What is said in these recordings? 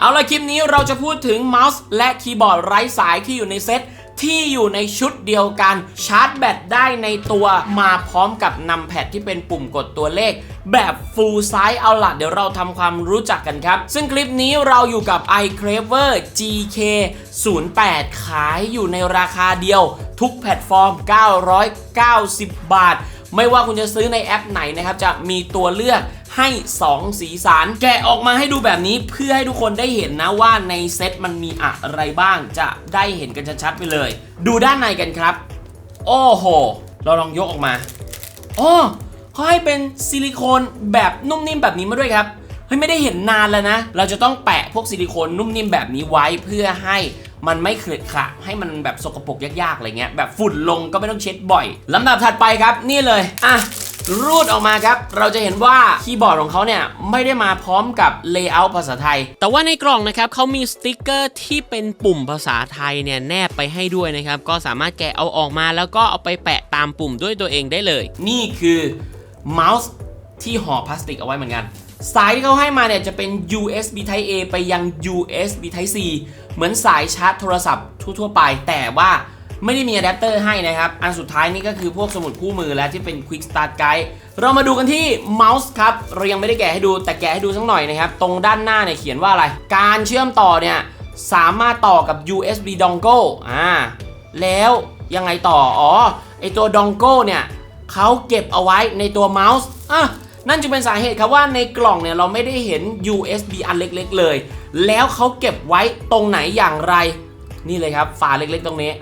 เอาละคลิปนี้เราจะพูดถึงเมาส์และคีย์บอร์ดไร้สายที่อยู่ในเซตที่อยู่ในชุดเดียวกันชาร์จแบตได้ในตัวมาพร้อมกับนำแพดที่เป็นปุ่มกดตัวเลข แบบ full size เอาละเดี๋ยวเราทำความรู้จักกันครับ ซึ่งคลิปนี้เราอยู่กับ iCraver GK 08 ขายอยู่ในราคาเดียว ทุกแพลตฟอร์ม 990 บาท ไม่ว่าคุณจะซื้อในแอปไหนนะครับจะมีตัวเลือกให้ 2 สีสันแกะออกมาให้ดูแบบนี้เพื่อให้ทุกคนได้เห็นนะว่าในเซตมันมีอะไรบ้างจะได้เห็นกันชัดๆไปเลย ดูด้านในกันครับ โอ้โห เราลองยกออกมาอ๋อเขาให้เป็นซิลิโคนแบบนุ่มนิ่มแบบนี้มาด้วยครับเฮ้ยไม่ได้เห็นนานแล้วนะ เราจะต้องแปะพวกซิลิโคนนุ่มนิ่มแบบนี้ไว้เพื่อให้ มันไม่เคอะขระให้มันแบบสกปรกยากๆอะไรเงี้ยแบบฝุ่นลงก็ไม่ต้องเช็ดบ่อยลำดับถัดไปครับนี่เลยอะรูดออกมาครับ เราจะเห็นว่าคีย์บอร์ดของเขาเนี่ย ไม่ได้มาพร้อมกับเลเยอร์ภาษาไทย แต่ว่าในกล่องนะครับเขามีสติกเกอร์ที่เป็นปุ่มภาษาไทยเนี่ยแนบไปให้ด้วยนะครับ ก็สามารถแกะเอาออกมาแล้วก็เอาไปแปะตามปุ่มด้วยตัวเองได้เลย นี่คือเมาส์ที่ห่อพลาสติกเอาไว้เหมือนกัน สายที่เขาให้มาเนี่ยจะเป็น USB Type A ไปยัง USB Type C เหมือนสายชาร์จโทรศัพท์ทั่วๆไป แต่ว่าไม่ได้มีอะแดปเตอร์ให้นะครับ อันสุดท้ายนี่ก็คือพวกสมุดคู่มือและที่เป็น Quick Start Guide เรามาดูกันที่เมาส์ครับ เรายังไม่ได้แกะให้ดูแต่แกะให้ดูสักหน่อยนะครับ ตรงด้านหน้าเนี่ยเขียนว่าอะไร การเชื่อมต่อเนี่ยสามารถต่อกับ USB dongle อ่า แล้วยังไงต่อ อ๋อ ไอตัว dongle เนี่ยเขาเก็บเอาไว้ในตัวเมาส์อะ นั่นจึงเป็นสาเหตุครับว่าในกล่องเนี่ยเราไม่ได้เห็น USB อันเล็กๆเลย แล้วเขาเก็บไว้ตรงไหนอย่างไร นี่เลยครับฝาเล็กๆตรงนี้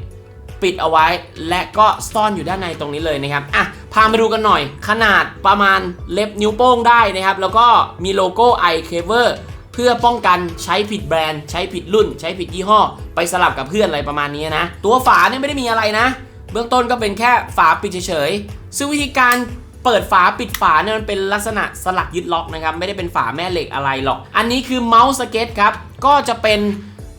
ปิดเอาไว้และก็ซ่อนอยู่ด้านในตรงนี้เลยนะครับอะพามาดูกันหน่อย ขนาดประมาณเล็บนิ้วโป้งได้นะครับ แล้วก็มีโลโก้ iCaver เพื่อป้องกันใช้ผิดแบรนด์ ใช้ผิดรุ่น ใช้ผิดยี่ห้อ ไปสลับกับเพื่อนอะไรประมาณนี้นะ ตัวฝาเนี่ยไม่ได้มีอะไรนะ เบื้องต้นก็เป็นแค่ฝาปิดเฉยๆซึ่งวิธีการ เปิดฝาปิดฝาเนี่ยมันเป็นลักษณะสลักยึดล็อกนะครับ ไม่ได้เป็นฝาแม่เหล็กอะไรหรอก อันนี้คือเมาส์สเก็ตครับ ก็จะเป็น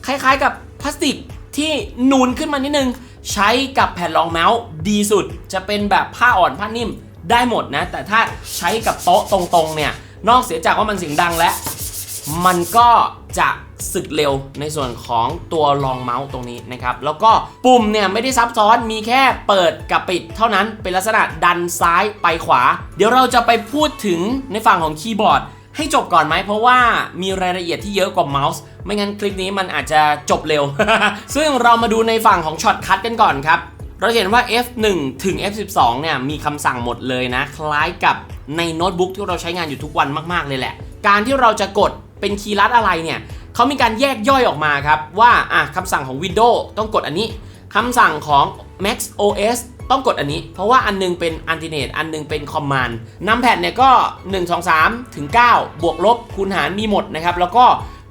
คล้ายๆกับพลาสติกที่นูนขึ้นมานิดนึง ใช้กับแผ่นรองเมาส์ดีสุด จะเป็นแบบผ้าอ่อนผ้านิ่มได้หมดนะ แต่ถ้าใช้กับโต๊ะตรงๆเนี่ย นอกเสียจากว่ามันเสียงดังแล้ว มันก็จะ สึกเร็วในส่วนของตัวรองเมาส์ตรงนี้นะครับ แล้วก็ปุ่มเนี่ยไม่ได้ซับซ้อนมีแค่เปิดกับปิดเท่านั้นเป็นลักษณะดันซ้ายไปขวา เดี๋ยวเราจะไปพูดถึงในฝั่งของคีย์บอร์ดให้จบก่อนไหมเพราะว่ามีรายละเอียดที่เยอะกว่าเมาส์ไม่งั้นคลิปนี้มันอาจจะจบเร็ว ซึ่งเรามาดูในฝั่งของช็อตคัทกันก่อนครับ เราเห็นว่า F1 ถึง F12 เนี่ยมีคำสั่งหมดเลยนะ คล้ายกับในโน้ตบุ๊กที่เราใช้งานอยู่ทุกวันมาก ๆ เลยแหละ การที่เราจะกดเป็นคีย์ลัดอะไรเนี่ย เขามีการแยกย่อยออกมาครับว่าอะคำสั่งของ Windows ต้องกดอันนี้คำสั่งของ Mac OS ต้องกดอันนี้ เพราะว่าอันหนึงเป็น Alternate อันหนึงเป็น Command นำแพดเนี่ยก็ 1 2 3 ถึง 9 บวกลบคูณหารมีหมดนะครับ แล้วก็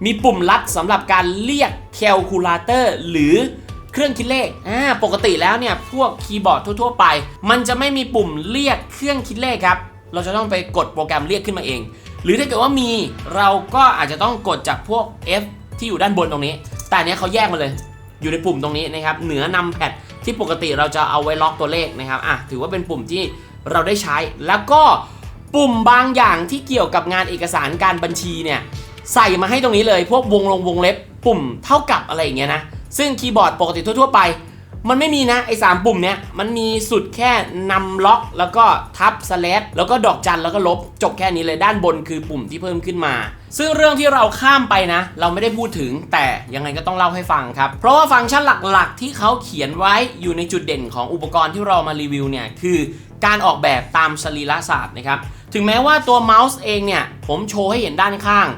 มีปุ่มลัดสำหรับการเรียก Calculator หรือเครื่องคิดเลข อ่า ปกติแล้วเนี่ย พวกคีย์บอร์ดทั่ว ๆ ไป มันจะไม่มีปุ่มเรียกเครื่องคิดเลขครับ เราจะต้องไปกดโปรแกรมเรียกขึ้นมาเอง หรือถ้าเกิดว่ามีเราก็อาจจะต้องกดจากพวก F ที่อยู่ด้านบนตรงนี้ แต่อันเนี้ยเขาแยกมาเลย อยู่ในปุ่มตรงนี้นะครับ เหนือนำแพดที่ปกติเราจะเอาไว้ล็อกตัวเลขนะครับอะถือว่าเป็นปุ่มที่เราได้ใช้ แล้วก็ปุ่มบางอย่างที่เกี่ยวกับงานเอกสารการบัญชีเนี่ยใส่มาให้ตรงนี้เลย พวกวงลงวงเล็บ ปุ่มเท่ากับอะไรอย่างเงี้ยนะซึ่งคีย์บอร์ดปกติทั่วๆไป มันไม่มีนะไอ้สามปุ่มเนี้ยมันมีสุดแค่นำล็อกแล้วก็ทับสแลชแล้วก็ดอกจันแล้วก็ลบ จบแค่นี้เลยด้านบนคือปุ่มที่เพิ่มขึ้นมา ซึ่งเรื่องที่เราข้ามไปนะ เราไม่ได้พูดถึงแต่ยังไงก็ต้องเล่าให้ฟังครับ เพราะว่าฟังก์ชันหลักๆ ที่เขาเขียนไว้อยู่ในจุดเด่นของอุปกรณ์ที่เรามารีวิวเนี่ยคือการออกแบบตามสรีระศาสตร์นะครับถึงแม้ว่าตัวเมาส์เองเนี่ยผมโชว์ให้เห็นด้านข้าง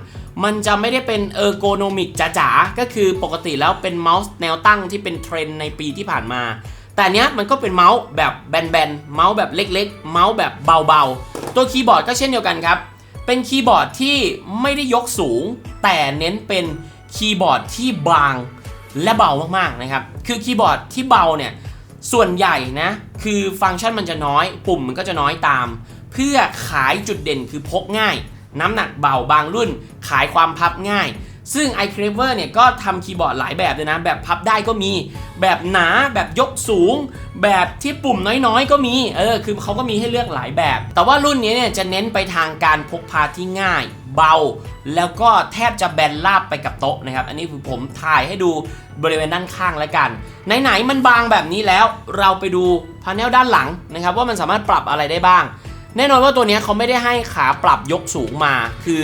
มันจะไม่ได้เป็นเออร์โกนมิกจ๋าๆ ก็คือปกติแล้วเป็นเมาส์แนวตั้งที่เป็นเทรนในปีที่ผ่านมา แต่เนี้ยมันก็เป็นเมาส์แบบแบนๆ เมาส์แบบเล็กๆ เมาส์แบบเบาๆ ตัวคีย์บอร์ดก็เช่นเดียวกันครับ เป็นคีย์บอร์ดที่ไม่ได้ยกสูง แต่เน้นเป็นคีย์บอร์ดที่บางและเบามากๆนะครับ คือคีย์บอร์ดที่เบาเนี่ยส่วนใหญ่นะคือฟังก์ชันมันจะน้อย ปุ่มมันก็จะน้อยตาม เพื่อขายจุดเด่นคือพกง่าย น้ำหนักเบาบางรุ่น ขายความพับง่าย ซึ่ง iCraver เนี่ยก็ทำคีย์บอร์ดหลายแบบเลยนะ แบบพับได้ก็มี แบบหนาแบบยกสูง แบบที่ปุ่มน้อยๆ ก็มี เออ คือเขาก็มีให้เลือกหลายแบบ แต่ว่ารุ่นนี้เนี่ยจะเน้นไปทางการพกพาที่ง่ายเบา แล้วก็แทบจะแบนราบไปกับโต๊ะนะครับ อันนี้คือผมถ่ายให้ดูบริเวณด้านข้างแล้วกัน ไหนๆมันบางแบบนี้แล้ว เราไปดูพาเนลด้านหลังนะครับว่ามันสามารถปรับอะไรได้บ้าง แน่นอนว่าตัวนี้เขาไม่ได้ให้ขาปรับยกสูงมา คือ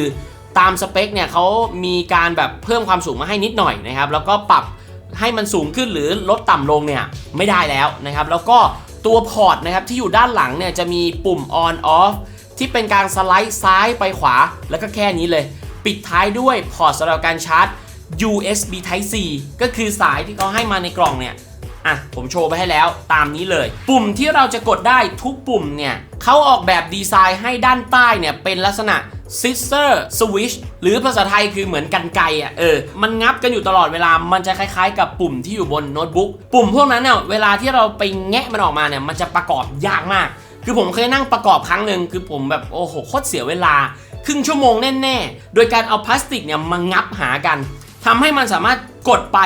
ตามสเปคเนี่ยเขามีการแบบเพิ่มความสูงมาให้นิดหน่อยนะครับ แล้วก็ปรับให้มันสูงขึ้นหรือลดต่ำลงเนี่ยไม่ได้แล้วนะครับ แล้วก็ตัวพอร์ตนะครับที่อยู่ด้านหลังเนี่ยจะมีปุ่ม on off ที่เป็นการสไลด์ซ้ายไปขวาแล้วก็แค่นี้เลย ปิดท้ายด้วยพอร์ตสำหรับการชาร์จ USB Type C ก็คือสายที่เขาให้มาในกล่องเนี่ย อะผมโชว์ไปให้แล้วตามนี้เลย ปุ่มที่เราจะกดได้ทุกปุ่มเนี่ยเขาออกแบบดีไซน์ให้ด้านใต้เนี่ยเป็นลักษณะ scissor switch หรือภาษาไทยคือเหมือนกันไกอะเออ มันงับกันอยู่ตลอดเวลา มันจะคล้ายๆ กับปุ่มที่อยู่บนโน้ตบุ๊กปุ่มพวกนั้นเนี่ยเวลาที่เราไปแงะมันออกมาเนี่ยมันจะประกอบยากมาก คือผมเคยนั่งประกอบครั้งหนึ่งคือผมแบบโอ้โหโคตรเสียเวลา ครึ่งชั่วโมงแน่ๆ โดยการเอาพลาสติกเนี่ยมางับหากันทำให้มันสามารถกดไป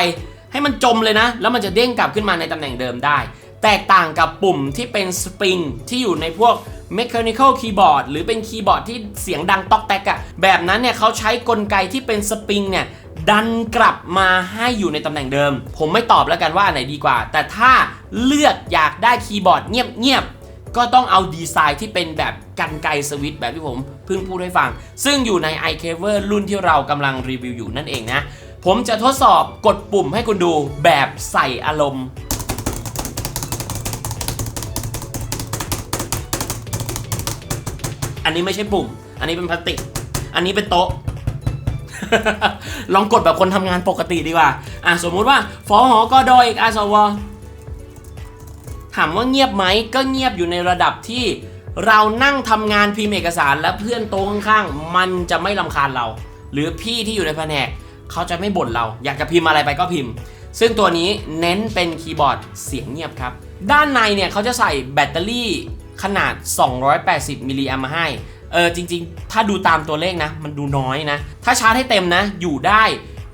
ให้มันจมเลยนะ แล้วมันจะเด้งกลับขึ้นมาในตำแหน่งเดิมได้ แตกต่างกับปุ่มที่เป็นสปริงที่อยู่ในพวก Mechanical Keyboard หรือเป็นคีย์บอร์ดที่เสียงดังตอกแตกอะแบบนั้นเนี่ยเขาใช้กลไกที่เป็นสปริงเนี่ยดันกลับมาให้อยู่ในตำแหน่งเดิม ผมไม่ตอบแล้วกันว่าไหนดีกว่า แต่ถ้าเลือกอยากได้คีย์บอร์ดเงียบๆ ก็ต้องเอาดีไซน์ที่เป็นแบบกันไกสวิตช์แบบที่ผมเพิ่งพูดให้ฟัง ซึ่งอยู่ใน iCaver รุ่นที่เรากำลังรีวิวอยู่นั่นเองนะ ผมจะทดสอบกดปุ่มให้คุณดูแบบใส่อารมณ์อันนี้ไม่ใช่ปุ่ม อันนี้เป็นพลาสติก อันนี้เป็นโต๊ะ ลองกดแบบคนทำงานปกติดีกว่า อะสมมุติว่าฟอหอกอดออีกอาสว ถามว่าเงียบไหมก็เงียบอยู่ในระดับที่เรานั่งทำงานพิมพ์เอกสารและเพื่อนโต๊ะข้างๆมันจะไม่ลำคาญเรา หรือพี่ที่อยู่ในแผนกเขาจะไม่บ่นเรา อยากจะพิมพ์อะไรไปก็พิมพ์ ซึ่งตัวนี้เน้นเป็นคีย์บอร์ดเสียงเงียบครับ ด้านในเนี่ยเขาจะใส่แบตเตอรี่ขนาด 280 มิลลิแอมมาให้ เออจริงๆ ถ้าดูตามตัวเลขนะ มันดูน้อยนะ ถ้าชาร์จให้เต็มนะ อยู่ได้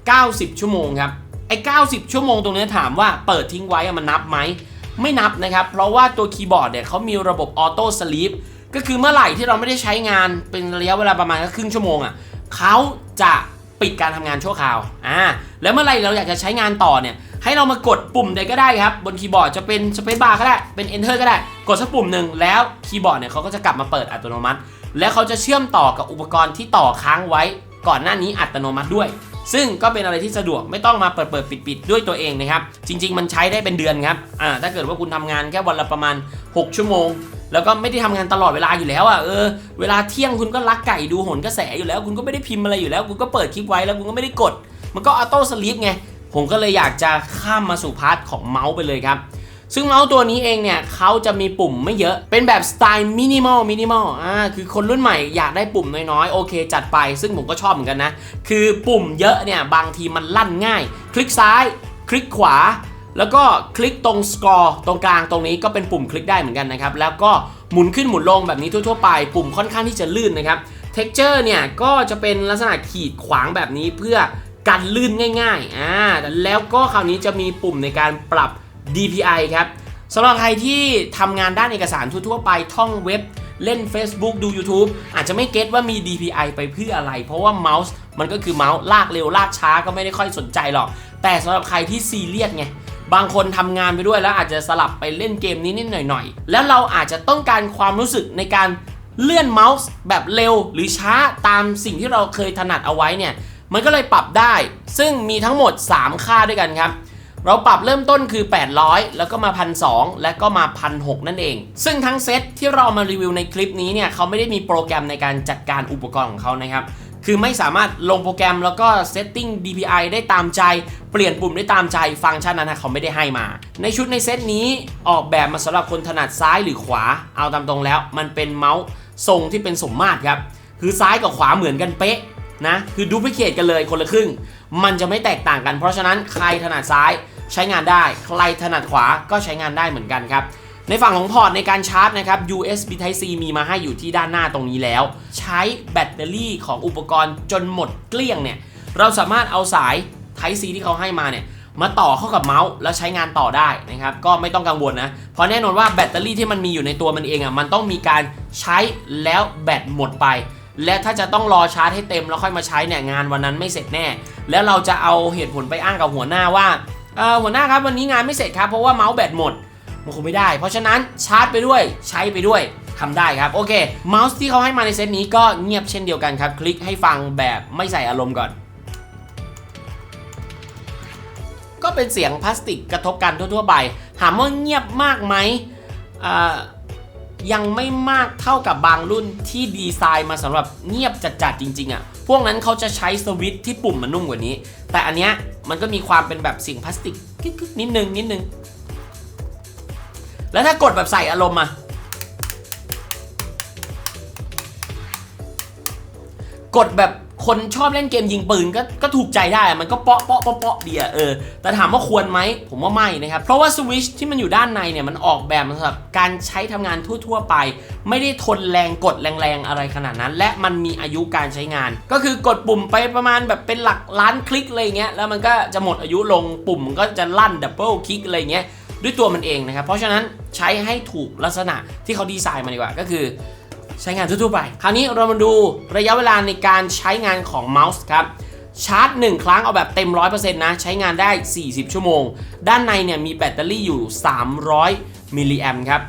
90 ชั่วโมงครับ ไอ้ 90 ชั่วโมงตรงนี้ถามว่าเปิดทิ้งไว้มันนับไหม ไม่นับนะครับ เพราะว่าตัวคีย์บอร์ดเนี่ยเขามีระบบออโต้สลีปก็คือเมื่อไหร่ที่เราไม่ได้ใช้งานเป็นระยะเวลาประมาณครึ่งชั่วโมงอะเขาจะปิดการทำงานชั่วคราวอ่าแล้วเมื่อไหร่เราอยากจะใช้งานต่อเนี่ย ให้เรามากดปุ่มใดก็ได้ครับ บนคีย์บอร์ดจะเป็นสเปซบาร์ก็ได้เป็น Enter ก็ได้ กดสักปุ่มหนึ่งแล้วคีย์บอร์ดเนี่ยเขาก็จะกลับมาเปิดอัตโนมัติ และเขาจะเชื่อมต่อกับอุปกรณ์ที่ต่อค้างไว้ก่อนหน้านี้อัตโนมัติด้วย ซึ่งก็เป็นอะไรที่สะดวกไม่ต้องมาเปิดเปิดปิดปิดด้วยตัวเองนะครับ จริง ๆ มันใช้ได้เป็นเดือนครับอ่าถ้าเกิดว่าคุณทำงานแค่วันละประมาณ 6 ชั่วโมง แล้วก็ไม่ได้ทำงานตลอดเวลาอยู่แล้วอะเออเวลาเที่ยงคุณก็ลักไก่ดูหนกระแสอยู่แล้ว คุณก็ไม่ได้พิมพ์อะไรอยู่แล้ว คุณก็เปิดคลิปไว้แล้วคุณก็ไม่ได้กด มันก็ออโต้สลีปไงผมก็เลยอยากจะข้ามมาสู่พาร์ทของเมาส์ไปเลยครับ ซึ่งเมาส์ตัวนี้เองเนี่ยเขาจะมีปุ่มไม่เยอะ เป็นแบบสไตล์มินิมอลมินิมอลอ่าคือคนรุ่นใหม่อยากได้ปุ่มน้อยๆ โอเค จัดไป ซึ่งผมก็ชอบเหมือนกันนะ คือปุ่มเยอะเนี่ย บางทีมันลั่นง่าย คลิกซ้าย คลิกขวา แล้วก็คลิกตรงสกอร์ตรงกลางตรงนี้ก็เป็นปุ่มคลิกได้เหมือนกันนะครับ แล้วก็หมุนขึ้นหมุนลงแบบนี้ทั่วๆไป ปุ่มค่อนข้างที่จะลื่นนะครับเท็กเจอร์เนี่ยก็จะเป็นลักษณะขีดขวางแบบนี้เพื่อกันลื่นง่ายๆอ่าแล้วก็คราวนี้จะมีปุ่มในการปรับ DPI ครับสำหรับใครที่ทำงานด้านเอกสารทั่วๆไปท่องเว็บเล่น Facebook ดู YouTube อาจจะไม่เก็ตว่ามี DPI ไปเพื่ออะไร เพราะว่าเมาส์มันก็คือเมาส์ลากเร็วลากช้าก็ไม่ได้ค่อยสนใจหรอก แต่สำหรับใครที่ซีเรียสไง บางคนทำงานไปด้วยแล้วอาจจะสลับไปเล่นเกมนิดหน่อยๆ แล้วเราอาจจะต้องการความรู้สึกในการเลื่อนเมาส์แบบเร็วหรือช้าตามสิ่งที่เราเคยถนัดเอาไว้เนี่ย มันก็เลยปรับได้ ซึ่งมีทั้งหมด 3 ค่าด้วยกันครับ เราปรับเริ่มต้นคือ 800 แล้วก็มา 1,200 และก็มา 1,600 นั่นเอง ซึ่งทั้งเซตที่เรามารีวิวในคลิปนี้เนี่ยเขาไม่ได้มีโปรแกรมในการจัดการอุปกรณ์ของเขานะครับคือไม่สามารถลงโปรแกรมแล้วก็เซตติ้ง DPI ได้ตามใจ เปลี่ยนปุ่มได้ตามใจฟังก์ชันนั้นนะเขาไม่ได้ให้มา ในชุดในเซตนี้ออกแบบมาสำหรับคนถนัดซ้ายหรือขวา เอาตามตรงแล้ว มันเป็นเมาส์ทรงที่เป็นสมมาตรครับ คือซ้ายกับขวาเหมือนกันเป๊ะนะ คือดูพิเคตกันเลยคนละครึ่ง มันจะไม่แตกต่างกันเพราะฉะนั้นใครถนัดซ้าย ใช้งานได้ ใครถนัดขวาก็ใช้งานได้เหมือนกันครับ ในฝั่งของพอร์ตในการชาร์จนะครับ USB Type C มีมาให้อยู่ที่ด้านหน้าตรงนี้แล้ว ใช้แบตเตอรี่ของอุปกรณ์จนหมดเกลี้ยงเนี่ย เราสามารถเอาสาย Type C ที่เขาให้มาเนี่ยมาต่อเข้ากับเมาส์แล้วใช้งานต่อได้นะครับ ก็ไม่ต้องกังวลนะ เพราะแน่นอนว่าแบตเตอรี่ที่มันมีอยู่ในตัวมันเองอะมันต้องมีการใช้แล้วแบตหมดไป และถ้าจะต้องรอชาร์จให้เต็มแล้วค่อยมาใช้เนี่ยงานวันนั้นไม่เสร็จแน่ แล้วเราจะเอาเหตุผลไปอ้างกับหัวหน้าว่า เอ่อหัวหน้าครับวันนี้งานไม่เสร็จครับเพราะว่าเมาส์แบตหมดมันคงไม่ได้ เพราะฉะนั้นชาร์จไปด้วยใช้ไปด้วยทำได้ครับ โอเคเมาส์ที่เขาให้มาในเซตนี้ก็เงียบเช่นเดียวกันครับ คลิกให้ฟังแบบไม่ใส่อารมณ์ก่อน ก็เป็นเสียงพลาสติกกระทบกันทั่วๆไปถามว่าเงียบมากไหมยังไม่มากเท่ากับบางรุ่นที่ดีไซน์มาสำหรับเงียบจัดๆจริง ๆอะ่ะพวกนั้นเขาจะใช้สวิตช์ที่ปุ่มมันนุ่มกว่านี้ แต่อันเนี้ย มันก็มีความเป็นแบบสิ่งพลาสติกกึกนิดนึงนิดนึง แล้วถ้ากดแบบใส่อารมณ์อะกดแบบ คนชอบเล่นเกมยิงปืนก็ก็ถูกใจได้ มันก็เปาะเปาะเปาะเปาะเดียเออ แต่ถามว่าควรไหม ผมว่าไม่นะครับ เพราะว่าสวิชที่มันอยู่ด้านในเนี่ย มันออกแบบมาสำหรับการใช้ทำงานทั่ว ๆ ไป ไม่ได้ทนแรงกดแรงๆ อะไรขนาดนั้น และมันมีอายุการใช้งาน ก็คือกดปุ่มไปประมาณแบบเป็นหลักล้านคลิกอะไรเงี้ย แล้วมันก็จะหมดอายุลงปุ่มก็จะลั่นดับเบิลคลิกอะไรเงี้ยด้วยตัวมันเองนะครับ เพราะฉะนั้นใช้ให้ถูกลักษณะที่เขาดีไซน์มาดีกว่าก็คือ ใช้งานทั่วๆไป คราวนี้เรามาดูระยะเวลาในการใช้งานของเมาส์ครับชาร์จ 1 ครั้งเอาแบบเต็ม 100%นะ ใช้งานได้ 40 ชั่วโมง ด้านในเนี่ยมีแบตเตอรี่อยู่ 300 มิลลิแอมครับ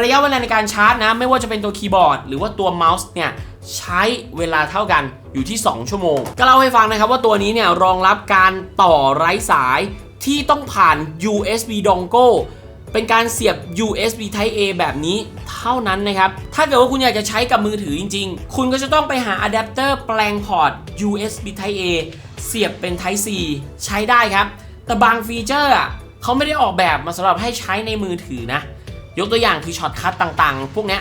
ระยะเวลาในการชาร์จนะ ไม่ว่าจะเป็นตัวคีย์บอร์ด หรือว่าตัวเมาส์เนี่ย ใช้เวลาเท่ากันอยู่ที่ 2 ชั่วโมง ก็เล่าให้ฟังนะครับว่าตัวนี้เนี่ย รองรับการต่อไร้สายที่ต้องผ่าน USB dongle เป็นการเสียบ USB Type A แบบนี้ ท่านั้นนะครับ ถ้าเกิดว่าคุณอยากจะใช้กับมือถือจริง ๆ คุณก็จะต้องไปหาอะแดปเตอร์แปลงพอร์ต USB Type A เสียบเป็น Type C ใช้ได้ครับ แต่บางฟีเจอร์อะเขาไม่ได้ออกแบบมาสำหรับให้ใช้ในมือถือนะ ยกตัวอย่างคือช็อตคัทต่างๆ พวกนี้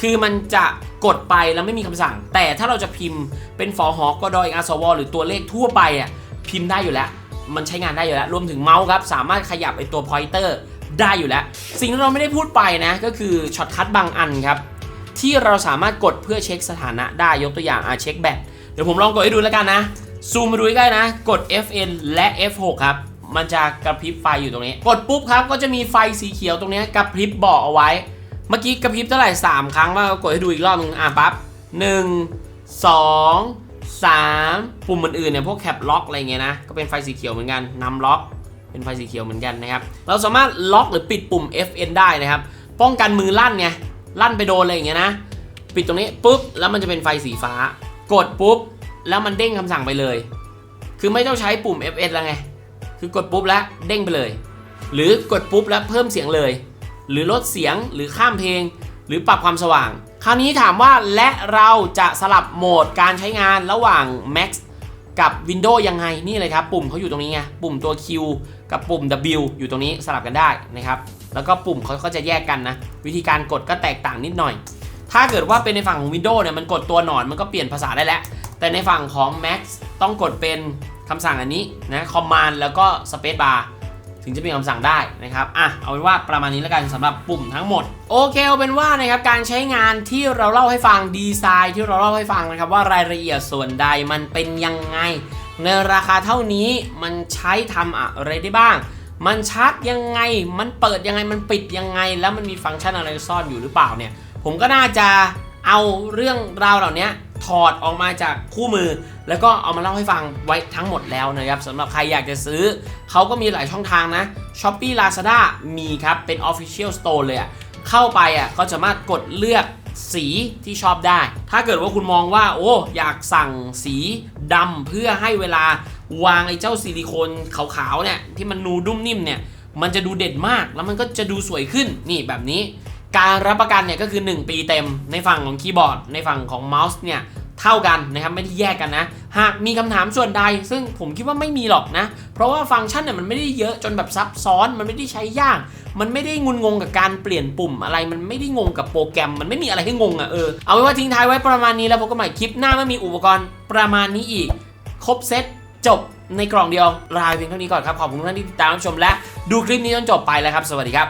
คือมันจะกดไปแล้วไม่มีคำสั่ง แต่ถ้าเราจะพิมพ์เป็นฟอหอกอดอยอาสวหรือตัวเลขทั่วไปอะพิมพ์ได้อยู่แล้ว มันใช้งานได้อยู่แล้ว รวมถึงเมาส์ครับ สามารถขยับไอตัวพอยเตอร์ ได้อยู่แล้ว สิ่งที่เราไม่ได้พูดไปนะ ก็คือช็อตคัทบางอันครับ ที่เราสามารถกดเพื่อเช็คสถานะได้ยกตัวอย่างอะเช็คแบตเดี๋ยวผมลองกดให้ดูแล้วกันนะซูมมาดูใกล้นะ กด FN และ F6 ครับมันจะกระพริบไฟอยู่ตรงนี้ กดปุ๊บครับก็จะมีไฟสีเขียวตรงนี้กระพริบบอกเอาไว้ เมื่อกี้กระพริบเท่าไหร่ 3 ครั้งว่ากดให้ดูอีกรอบนึงอะปั๊บ1 2 3ปุ่มอื่นๆเนี่ยพวกแคปล็อกอะไรเงี้ยนะ ก็เป็นไฟสีเขียวเหมือนกันนำล็อก เป็นไฟสีเขียวเหมือนกันนะครับ เราสามารถล็อกหรือปิดปุ่ม FN ได้นะครับ ป้องกันมือลั่นไง ลั่นไปโดนอะไรอย่างเงี้ยนะ ปิดตรงนี้ปุ๊บ แล้วมันจะเป็นไฟสีฟ้า กดปุ๊บ แล้วมันเด้งคำสั่งไปเลย คือไม่ต้องใช้ปุ่ม FN แล้วไง คือกดปุ๊บแล้วเด้งไปเลย หรือกดปุ๊บแล้วเพิ่มเสียงเลย หรือลดเสียง หรือข้ามเพลง หรือปรับความสว่าง คราวนี้ถามว่าและเราจะสลับโหมดการใช้งานระหว่าง Max กับ Windows ยังไงนี่เลยครับ ปุ่มเขาอยู่ตรงนี้ไงปุ่มตัว Q กับปุ่ม W อยู่ตรงนี้สลับกันได้นะครับแล้วก็ปุ่มเขาก็จะแยกกันนะ วิธีการกดก็แตกต่างนิดหน่อย ถ้าเกิดว่าเป็นในฝั่งของ Windows เนี่ยมันกดตัวหนอนมันก็เปลี่ยนภาษาได้แล้ว แต่ในฝั่งของ Mac ต้องกดเป็นคำสั่งอันนี้นะ Command แล้วก็ Space Bar ถึงจะมีคำสั่งได้นะครับ อะ เอาเป็นว่าประมาณนี้แล้วกันสำหรับปุ่มทั้งหมด โอเคเอาเป็นว่านะครับการใช้งานที่เราเล่าให้ฟังดีไซน์ที่เราเล่าให้ฟังนะครับว่ารายละเอียดส่วนใดมันเป็นยังไง ในราคาเท่านี้มันใช้ทำอะไรได้บ้าง มันชาร์จยังไง มันเปิดยังไง มันปิดยังไง แล้วมันมีฟังก์ชันอะไรซ่อนอยู่หรือเปล่าเนี่ย ผมก็น่าจะเอาเรื่องราวเหล่านี้ ถอดออกมาจากคู่มือ แล้วก็เอามาเล่าให้ฟังไว้ทั้งหมดแล้วนะครับสำหรับใครอยากจะซื้อ เขาก็มีหลายช่องทางนะ s h o p e e Lazada มีครับ เป็น Official Store เลยอะเข้าไปอะก็สามารถกดเลือกสีที่ชอบได้ ถ้าเกิดว่าคุณมองว่า โอ้ อยากสั่งสีดำเพื่อให้เวลาวางไอ้เจ้าซิลิโคนขาวๆเนี่ยที่มันนูดุ่มนิ่มเนี่ยมันจะดูเด่นมากแล้วมันก็จะดูสวยขึ้นนี่แบบนี้ การรับประกันเนี่ยก็คือ 1 ปีเต็มในฝั่งของคีย์บอร์ด ในฝั่งของเมาส์เนี่ยเท่ากันนะครับไม่ได้แยกกันนะ หากมีคำถามส่วนใด ซึ่งผมคิดว่าไม่มีหรอกนะ เพราะว่าฟังก์ชันเนี่ยมันไม่ได้เยอะจนแบบซับซ้อนมันไม่ได้ใช้ยาก มันไม่ได้งุนงงกับการเปลี่ยนปุ่มอะไรมันไม่ได้งงกับโปรแกรม มันไม่มีอะไรให้งงอะเออเอาไว้ว่าทิ้งท้ายไว้ประมาณนี้แล้วพบกันใหม่คลิปหน้าไม่มีอุปกรณ์ประมาณนี้อีก ครบเซตจบในกล่องเดียวลาเพียงเท่านี้ก่อนครับขอบคุณทุกท่านที่ติดตามชมและ ดูคลิปนี้จนจบไปแล้วครับ สวัสดีครับ